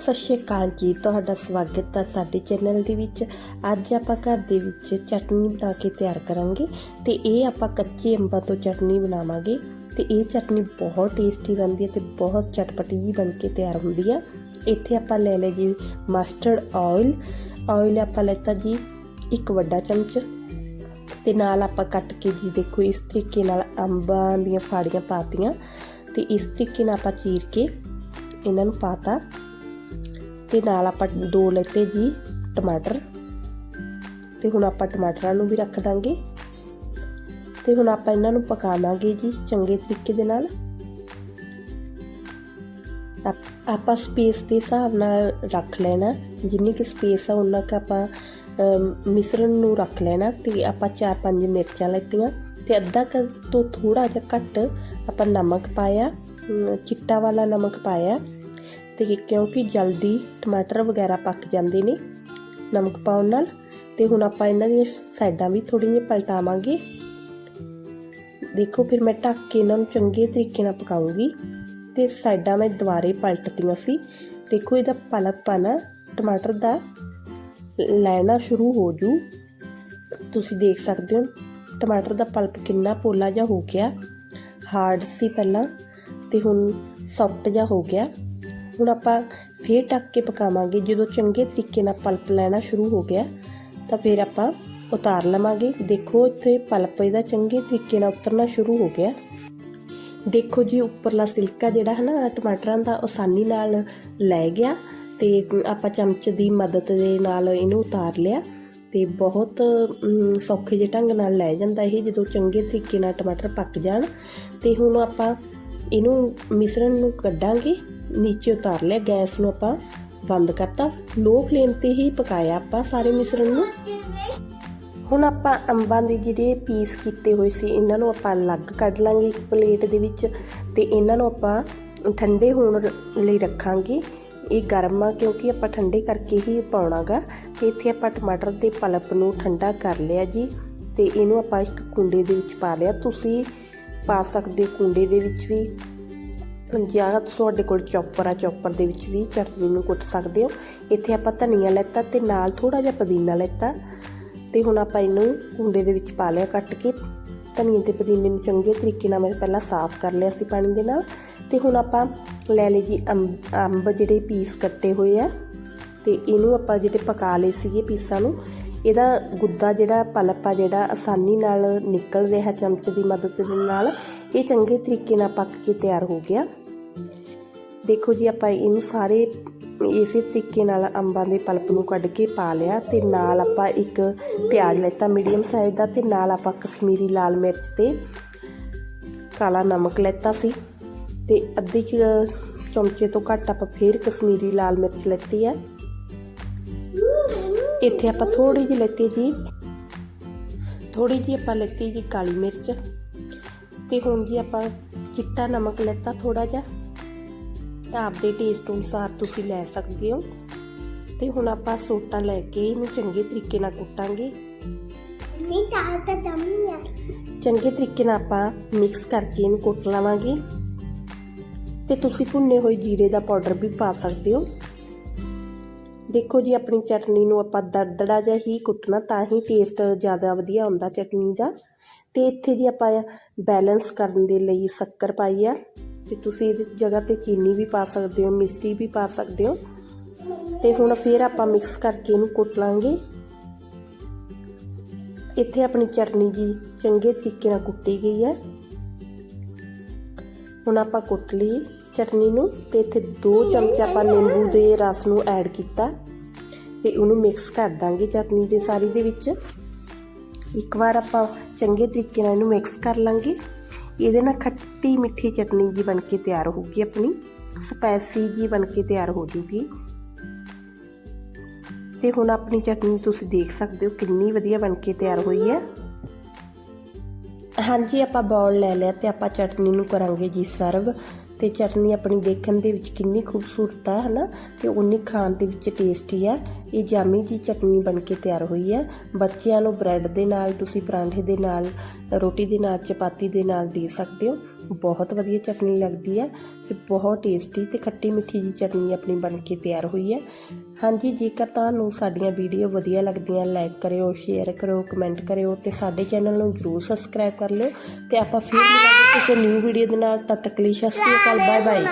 ਸਤਿ ਸ਼੍ਰੀ ਅਕਾਲ ਜੀ, ਤੁਹਾਡਾ ਸਵਾਗਤ ਹੈ ਸਾਡੇ ਚੈਨਲ ਦੇ ਵਿੱਚ। ਅੱਜ ਆਪਾਂ ਘਰ ਦੇ ਵਿੱਚ ਚਟਨੀ ਬਣਾ ਕੇ ਤਿਆਰ ਕਰਾਂਗੇ ਤੇ ਇਹ ਆਪਾਂ ਕੱਚੇ ਅੰਬਾਂ ਤੋਂ ਚਟਨੀ ਬਣਾਵਾਂਗੇ ਤੇ ਇਹ ਚਟਨੀ ਬਹੁਤ ਟੇਸਟੀ ਬਣਦੀ ਹੈ ਤੇ ਬਹੁਤ ਚਟਪਟੀ ਜੀ ਬਣ ਕੇ ਤਿਆਰ ਹੁੰਦੀ ਹੈ ਇੱਥੇ ਆਪਾਂ ਲੈ ਲਏ ਜੀ ਮਸਟਰਡ ਆਇਲ ਆਇਲ ਆਪਾਂ ਲੈਤਾ ਜੀ ਇੱਕ ਵੱਡਾ ਚਮਚ। ਤੇ ਨਾਲ ਆਪਾਂ ਕੱਟ ਕੇ ਜੀ ਦੇਖੋ ਇਸ ਤਰੀਕੇ ਨਾਲ ਅੰਬਾਂ ਦੀਆਂ ਫਾੜੀਆਂ ਪਾਤੀਆਂ ਤੇ ਇਸ ਤਰੀਕੇ ਨਾਲ ਆਪਾਂ ਚੀਰ ਕੇ ਇਹਨਾਂ ਨੂੰ ਪਾਤਾ ਤੇ ਨਾਲ ਆਪਾਂ ਦੋ ਲੈਤੇ ਜੀ ਟਮਾਟਰ। ਤੇ ਹੁਣ ਆਪਾਂ ਟਮਾਟਰਾਂ ਨੂੰ ਵੀ ਰੱਖ ਦਾਂਗੇ। ਤੇ ਹੁਣ ਆਪਾਂ ਇਹਨਾਂ ਨੂੰ ਪਕਾਵਾਂਗੇ ਜੀ ਚੰਗੇ ਤਰੀਕੇ ਦੇ ਨਾਲ। ਆਪਾਂ ਸਪੇਸ ਦੇ ਹਿਸਾਬ ਨਾਲ ਰੱਖ ਲੈਣਾ। ਜਿੰਨੀ ਕਿ ਸਪੇਸ ਆ ਉਨਾ ਕ ਆਪਾਂ ਮਿਸਰਣ ਨੂੰ ਰੱਖ ਲੈਣਾ ਤੇ ਆਪਾਂ 4-5 ਮਿਰਚਾਂ ਲੈਤੀਆਂ। ਤੇ ਅੱਧਾ ਕ ਤੋਂ ਥੋੜਾ ਜਿਹਾ ਘੱਟ ਆਪਾਂ ਨਮਕ ਪਾਇਆ ਚਿੱਟਾ ਵਾਲਾ ਨਮਕ ਪਾਇਆ। ਤੇ ਕਿਉਂਕਿ ਜਲਦੀ ਟਮਾਟਰ ਵਗੈਰਾ ਪੱਕ ਜਾਂਦੇ ਨੇ, ਨਮਕ ਪਾਉਣ ਨਾਲ, ਤੇ ਹੁਣ ਆਪਾਂ ਇਹਨਾਂ ਦੀਆਂ ਸਾਈਡਾਂ ਵੀ ਥੋੜ੍ਹੀਆਂ ਜਿਹੀਆਂ ਪਲਟਾਵਾਂਗੇ। ਦੇਖੋ ਫਿਰ ਮੈਂ ਢੱਕ ਕੇ ਇਹਨਾਂ ਨੂੰ ਚੰਗੇ ਤਰੀਕੇ ਨਾਲ ਪਕਾਉਂਗੀ। ਤੇ ਸਾਈਡਾਂ ਮੈਂ ਦੁਬਾਰੇ ਪਲਟਤੀਆਂ ਸੀ। ਦੇਖੋ ਇਹਦਾ ਪਲਪਪਨ ਟਮਾਟਰ ਦਾ ਲੈਣਾ ਸ਼ੁਰੂ ਹੋ ਜੂ। ਤੁਸੀਂ ਦੇਖ ਸਕਦੇ ਹੋ ਟਮਾਟਰ ਦਾ ਪਲਪ ਕਿੰਨਾ ਪੋਲਾ ਜਿਹਾ ਹੋ ਗਿਆ। ਹਾਰਡ ਸੀ ਪਹਿਲਾਂ, ਤੇ ਹੁਣ ਸੌਫਟ ਜਿਹਾ ਹੋ ਗਿਆ। ਹੁਣ ਆਪਾਂ ਫੇਰ ਢੱਕ ਕੇ ਪਕਾਵਾਂਗੇ। ਜਦੋਂ ਚੰਗੇ ਤਰੀਕੇ ਨਾਲ ਪਲਪ ਲੈਣਾ ਸ਼ੁਰੂ ਹੋ ਗਿਆ, ਤਾਂ ਫਿਰ ਆਪਾਂ ਉਤਾਰ ਲਵਾਂਗੇ। ਦੇਖੋ, ਇੱਥੇ ਪਲਪ ਇਹਦਾ ਚੰਗੇ ਤਰੀਕੇ ਨਾਲ ਉਤਰਨਾ ਸ਼ੁਰੂ ਹੋ ਗਿਆ। ਦੇਖੋ ਜੀ, ਉੱਪਰਲਾ ਸਿਲਕਾ ਜਿਹੜਾ ਹੈ ਨਾ ਟਮਾਟਰਾਂ ਦਾ ਆਸਾਨੀ ਨਾਲ ਲੈ ਗਿਆ ਤੇ ਆਪਾਂ ਚਮਚ ਦੀ ਮਦਦ ਦੇ ਨਾਲ ਇਹਨੂੰ ਉਤਾਰ ਲਿਆ ਤੇ ਬਹੁਤ ਸੌਖੇ ਜਿਹੇ ਢੰਗ ਨਾਲ ਲੈ ਜਾਂਦਾ ਇਹ, ਜਦੋਂ ਚੰਗੇ ਤਰੀਕੇ ਨਾਲ ਟਮਾਟਰ ਪੱਕ ਜਾਣ। ਤੇ ਹੁਣ ਆਪਾਂ ਇਹਨੂੰ ਮਿശ്ਰਣ ਨੂੰ ਕੱਢਾਂਗੇ। ਨੀਚੇ ਉਤਾਰ ਲਿਆ, ਗੈਸ ਨੂੰ ਆਪਾਂ ਬੰਦ ਕਰਤਾ। ਲੋ ਫਲੇਮ ਤੇ ਹੀ ਪਕਾਇਆ ਆਪਾਂ ਸਾਰੇ ਮਿਸ਼ਰਣ ਨੂੰ। ਹੁਣ ਆਪਾਂ ਅੰਬਾਂ ਦੇ ਜਿਹੜੇ ਪੀਸ ਕੀਤੇ ਹੋਏ ਸੀ, ਇਹਨਾਂ ਨੂੰ ਆਪਾਂ ਅਲੱਗ ਕੱਢ ਲਾਂਗੇ ਇੱਕ ਪਲੇਟ ਦੇ ਵਿੱਚ ਤੇ ਇਹਨਾਂ ਨੂੰ ਆਪਾਂ ਠੰਡੇ ਹੋਣ ਲਈ ਰੱਖਾਂਗੇ। ਇਹ ਗਰਮ ਆ ਕਿਉਂਕਿ ਆਪਾਂ ਠੰਡੇ ਕਰਕੇ ਹੀ ਪਾਉਣਾਗਾ। ਤੇ ਇੱਥੇ ਆਪਾਂ ਟਮਾਟਰ ਦੇ ਪਲਪ ਨੂੰ ਠੰਡਾ ਕਰ ਲਿਆ ਜੀ। ਤੇ ਇਹਨੂੰ ਆਪਾਂ ਇੱਕ ਕੁੰਡੇ ਦੇ ਵਿੱਚ ਪਾ ਲਿਆ। ਤੁਸੀਂ ਪਾ ਸਕਦੇ ਹੋ ਕੁੰਡੇ ਦੇ ਵਿੱਚ ਵੀ। ਹਾਂਜੀ ਜਾਂ ਤੁਹਾਡੇ ਕੋਲ ਚੌਪਰ ਆ, ਚੌਪਰ ਦੇ ਵਿੱਚ ਵੀ ਚਟਨੀ ਨੂੰ ਕੁੱਟ ਸਕਦੇ ਹੋ। ਇੱਥੇ ਆਪਾਂ ਧਨੀਆ ਲੈਤਾ ਤੇ ਨਾਲ ਥੋੜਾ ਜਿਹਾ ਪੁਦੀਨਾ ਲੈਤਾ। ਤੇ ਹੁਣ ਆਪਾਂ ਇਹਨੂੰ ਕੁੰਡੇ ਦੇ ਵਿੱਚ ਪਾ ਲਿਆ ਕੱਟ ਕੇ। ਧਨੀਏ ਤੇ ਪੁਦੀਨੇ ਨੂੰ ਚੰਗੇ ਤਰੀਕੇ ਨਾਲ ਮੈਂ ਪਹਿਲਾਂ ਸਾਫ਼ ਕਰ ਲਿਆ ਸੀ ਪਾਣੀ ਦੇ ਨਾਲ। ਤੇ ਹੁਣ ਆਪਾਂ ਲੈ ਲਈ ਜੀ ਅੰਬ ਅੰਬ ਜਿਹੜੇ ਪੀਸ ਕੱਟੇ ਹੋਏ ਆ। ਤੇ ਇਹਨੂੰ ਆਪਾਂ ਜਿਹੜੇ ਪਕਾ ਲਏ ਸੀਗੇ ਪੀਸਾਂ ਨੂੰ, ਇਹਦਾ ਗੁੱਦਾ ਜਿਹੜਾ ਪਲਪ ਆ ਜਿਹੜਾ ਆਸਾਨੀ ਨਾਲ ਨਿਕਲ ਰਿਹਾ ਚਮਚ ਦੀ ਮਦਦ ਦੇ ਨਾਲ, ਇਹ ਚੰਗੇ ਤਰੀਕੇ ਨਾਲ ਪੱਕ ਕੇ ਤਿਆਰ ਹੋ ਗਿਆ। ਦੇਖੋ ਜੀ, ਆਪਾਂ ਇਹਨੂੰ ਸਾਰੇ ਇਸੇ ਤਰੀਕੇ ਨਾਲ ਅੰਬਾਂ ਦੇ ਪਲਪ ਨੂੰ ਕੱਢ ਕੇ ਪਾ ਲਿਆ ਤੇ ਨਾਲ ਆਪਾਂ ਇੱਕ ਪਿਆਜ਼ ਲੈਤਾ ਮੀਡੀਅਮ ਸਾਈਜ਼ ਦਾ ਤੇ ਨਾਲ ਆਪਾਂ ਕਸ਼ਮੀਰੀ ਲਾਲ ਮਿਰਚ ਤੇ ਕਾਲਾ ਨਮਕ ਲੈਤਾ ਸੀ। ਤੇ ਅੱਧੀ ਕੁ ਚਮਚੇ ਤੋਂ ਘੱਟ ਆਪਾਂ ਫੇਰ ਕਸ਼ਮੀਰੀ ਲਾਲ ਮਿਰਚ ਲੈਤੀ ਹੈ। ਇੱਥੇ ਆਪਾਂ ਥੋੜੀ ਜਿਹੀ ਲੈਤੀ ਜੀ ਥੋੜੀ ਜਿਹੀ ਆਪਾਂ ਲੈਤੀ ਜੀ ਕਾਲੀ ਮਿਰਚ। ਤੇ ਹੁਣ ਜੀ ਆਪਾਂ ਚਿੱਟਾ ਨਮਕ ਲੈਤਾ ਥੋੜਾ ਜਿਹਾ। ਆਪਦੇ ਟੇਸਟ ਅਨੁਸਾਰ ਤੁਸੀਂ ਲੈ ਸਕਦੇ ਹੋ। ਤੇ ਹੁਣ ਆਪਾਂ ਸੋਟਾ ਲੈ ਕੇ ਇਹਨੂੰ ਚੰਗੇ ਤਰੀਕੇ ਨਾਲ ਕੁੱਟਾਂਗੇ। ਨਹੀਂ ਤਾਂ ਤਾਂ ਜੰਮੀ ਆ। ਚੰਗੇ ਤਰੀਕੇ ਨਾਲ ਆਪਾਂ ਮਿਕਸ ਕਰਕੇ ਇਹਨੂੰ ਕੁੱਟ ਲਵਾਂਗੇ। ਤੇ ਤੁਸੀਂ ਭੁੰਨੇ ਹੋਏ ਜੀਰੇ ਦਾ ਪਾਊਡਰ ਵੀ ਪਾ ਸਕਦੇ ਹੋ। ਦੇਖੋ ਜੀ ਆਪਣੀ ਚਟਨੀ ਨੂੰ ਆਪਾਂ ਦਰਦੜਾ ਜਿਹਾ ਹੀ ਕੁੱਟਣਾ ਤਾਂ ਹੀ ਟੇਸਟ ਜ਼ਿਆਦਾ ਵਧੀਆ ਆਉਂਦਾ ਚਟਨੀ ਦਾ। ਤੇ ਇੱਥੇ ਜੀ ਆਪਾਂ ਬੈਲੈਂਸ ਕਰਨ ਦੇ ਲਈ ਸ਼ੱਕਰ ਪਾਈ ਆ। ਤੇ ਤੁਸੀਂ ਇਹਦੀ ਜਗ੍ਹਾ ਤੇ ਚੀਨੀ ਵੀ ਪਾ ਸਕਦੇ ਹੋ ਮਿਸਰੀ ਵੀ ਪਾ ਸਕਦੇ ਹੋ। ਤੇ ਹੁਣ ਫਿਰ ਆਪਾਂ ਮਿਕਸ ਕਰਕੇ ਇਹਨੂੰ ਕੁੱਟ ਲਾਂਗੇ। ਇੱਥੇ ਆਪਣੀ ਚਟਨੀ ਜੀ ਚੰਗੇ ਤਰੀਕੇ ਨਾਲ ਕੁੱਟੀ ਗਈ ਹੈ। ਹੁਣ ਆਪਾਂ ਕੁੱਟ ਲਈ ਚਟਨੀ ਨੂੰ ਤੇ ਇੱਥੇ 2 ਚਮਚ ਆਪਾਂ ਨਿੰਬੂ ਦੇ ਰਸ ਨੂੰ ਐਡ ਕੀਤਾ। ਤੇ ਉਹਨੂੰ ਮਿਕਸ ਕਰ ਦਾਂਗੇ ਚਟਨੀ ਦੇ ਸਾਰੀ ਦੇ ਵਿੱਚ। ਇੱਕ ਵਾਰ ਆਪਾਂ ਚੰਗੇ ਤਰੀਕੇ ਨਾਲ ਇਹਨੂੰ ਮਿਕਸ ਕਰ ਲਾਂਗੇ। ਇਹਦੇ ਨਾਲ ਖੱਟੀ ਮਿੱਠੀ ਚਟਨੀ ਜੀ ਬਣ ਕੇ ਤਿਆਰ ਹੋਊਗੀ ਆਪਣੀ, ਸਪੈਸੀ ਜੀ ਬਣ ਕੇ ਤਿਆਰ ਹੋ ਜੂਗੀ। ਤੇ ਹੁਣ ਆਪਣੀ ਚਟਨੀ ਤੁਸੀਂ ਦੇਖ ਸਕਦੇ ਹੋ ਕਿੰਨੀ ਵਧੀਆ ਬਣ ਕੇ ਤਿਆਰ ਹੋਈ ਹੈ। ਹਾਂਜੀ, ਆਪਾਂ ਬਾਉਲ ਲੈ ਲਿਆ ਤੇ ਆਪਾਂ ਚਟਨੀ ਨੂੰ ਕਰਾਂਗੇ ਜੀ ਸਰਵ। ਤੇ ਚਟਨੀ ਆਪਣੀ ਦੇਖਣ ਦੇ ਵਿੱਚ ਕਿੰਨੀ ਖੂਬਸੂਰਤ ਹੈ ਹਨਾ? ਤੇ ਉਨੀ ਖਾਣ ਦੇ ਵਿੱਚ ਟੇਸਟੀ ਹੈ ਇਹ ਜਾਮੀ ਜੀ ਚਟਨੀ ਬਣ ਕੇ ਤਿਆਰ ਹੋਈ ਹੈ ਬੱਚਿਆਂ ਨੂੰ ਬ੍ਰੈਡ ਦੇ ਨਾਲ, ਤੁਸੀਂ ਪਰਾਂਠੇ ਦੇ ਨਾਲ, ਰੋਟੀ ਦੇ ਨਾਲ, ਚਪਾਤੀ ਦੇ ਨਾਲ ਦੇ ਸਕਦੇ ਹੋ। ਬਹੁਤ ਵਧੀਆ ਚਟਨੀ ਲੱਗਦੀ ਹੈ ਤੇ ਬਹੁਤ ਟੇਸਟੀ ਤੇ ਖੱਟੀ ਮਿੱਠੀ ਜੀ ਚਟਨੀ ਆਪਣੀ ਬਣ ਕੇ ਤਿਆਰ ਹੋਈ ਹੈ ਹਾਂਜੀ, ਜੇਕਰ ਤੁਹਾਨੂੰ ਸਾਡੀਆਂ ਵੀਡੀਓ ਵਧੀਆ ਲੱਗਦੀਆਂ ਲਾਈਕ ਕਰਿਓ ਸ਼ੇਅਰ ਕਰਿਓ ਕਮੈਂਟ ਕਰਿਓ ਤੇ ਸਾਡੇ ਚੈਨਲ ਨੂੰ ਜਰੂਰ ਸਬਸਕ੍ਰਾਈਬ ਕਰ ਲਿਓ ਤੇ ਆਪਾਂ ਫਿਰ ਮਿਲਾਂਗੇ ਕਿਸੇ ਨਿਊ ਵੀਡੀਓ ਦੇ ਨਾਲ ਤਦ ਤੱਕ ਲਈ ਸਤਿ ਸ਼੍ਰੀ ਅਕਾਲ ਬਾਏ ਬਾਏ